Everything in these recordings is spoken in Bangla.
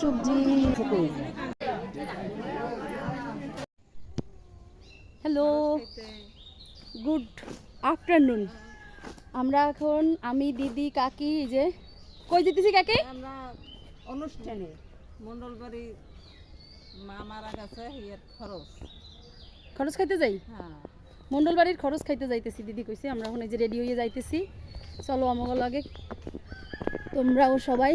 সবজি হ্যালো গুড আফটারনুন আমরা এখন আমি দিদি কাকি যে কই যেতেছি কাকি? আমরা অনুষ্ঠানে মন্ডলবাড়ি মা মারা গেছে ইয়ের খরচ। খরচ খাইতে যাই? হ্যাঁ। মন্ডল বাড়ির খরচ খাইতে যাইতেছি দিদি কইছে আমরা এখন এই যে রেডি হয়ে যাইতেছি। চলো আমাকে লাগে। তোমরাও সবাই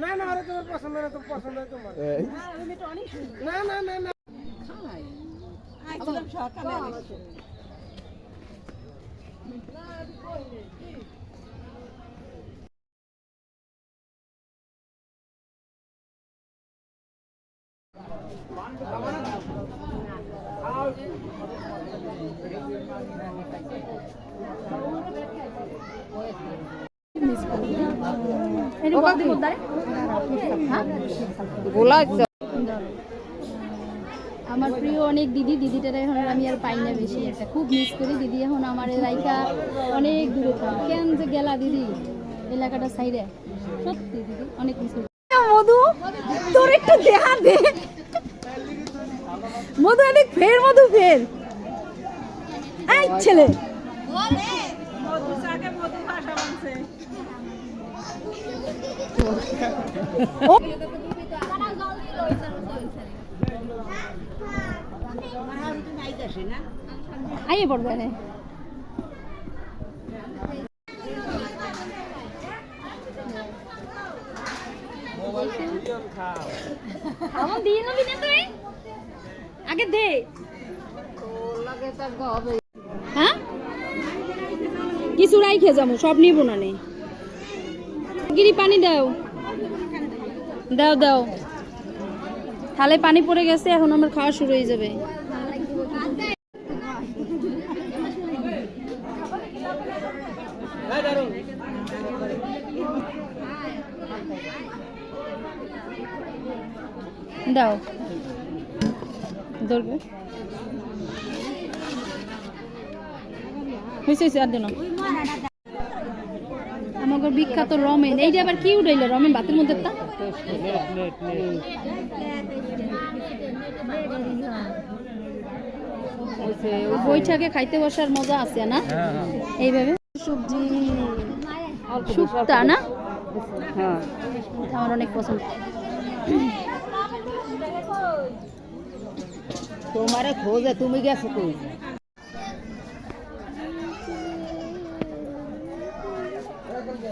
না না আরে তোমার পছন্দ না তোমার পছন্দ হয় তোমার। না না না না। আমার প্রিয় অনেক দিদি দিদিটারা এখন আমি আর পাই না বেশি একটা। খুব মিস করি দিদি। এখন আমার লাইকা অনেক দূরে কেন যে গেলা দিদি এলাকাটা সাইডে? সত্যি দিদি অনেক মিস করি। মধু তোর একটু দেহা দে। মধু এদিক ফের মধু ফের। এই ছেলে। আইয়ে পড়বে না আগে দে। হ্যাঁ? কিছু রাই খেয়ে যাব সব নিব না নে। গিরি পানি দাও। দাও দাও। থালে পানি পড়ে গেছে, এখন আমার খাওয়া শুরু হয়ে যাবে। দাও। ধরবে। হয়েছে আর দিন আমাকে বিখ্যাত রমেন। এইটা আবার কি উঠাইলো রমেন ভাতের মধ্যে তা? বইটাকে খাইতে বসার মজা আছে না? এইভাবে? সবজি শুক্তা না? হ্যাঁ। আমার অনেক পছন্দ। তোমারে খোঁজে তুমি গেছো কই?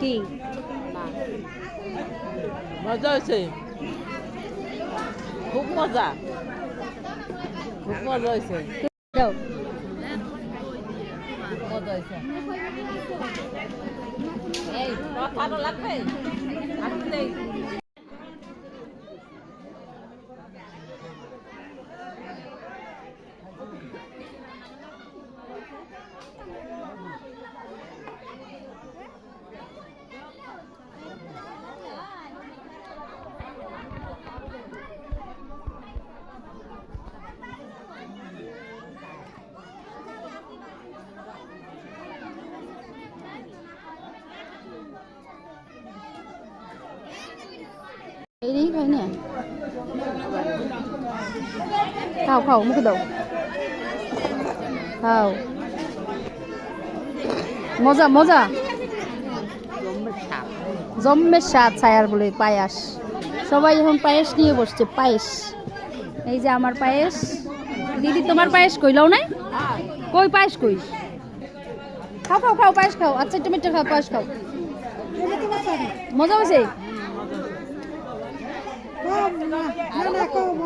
কি মজা হয়েছে খুব মজা খুব মজা হয়েছে দাও মজা হয়েছে এই লাগবে আমি নেই এরই খাই না খাও খাও মুখে দাও মজা মজা জম্মের স্বাদ ছায়ার বলে পায়াস সবাই এখন পায়েস নিয়ে বসছে পায়েস এই যে আমার পায়েস দিদি তোমার পায়েস কইলাও নাই কই পায়েস কই খাও খাও খাও পায়েস খাও আচ্ছা একটু মিটটা খাও পায়েস খাও মজা হয়েছে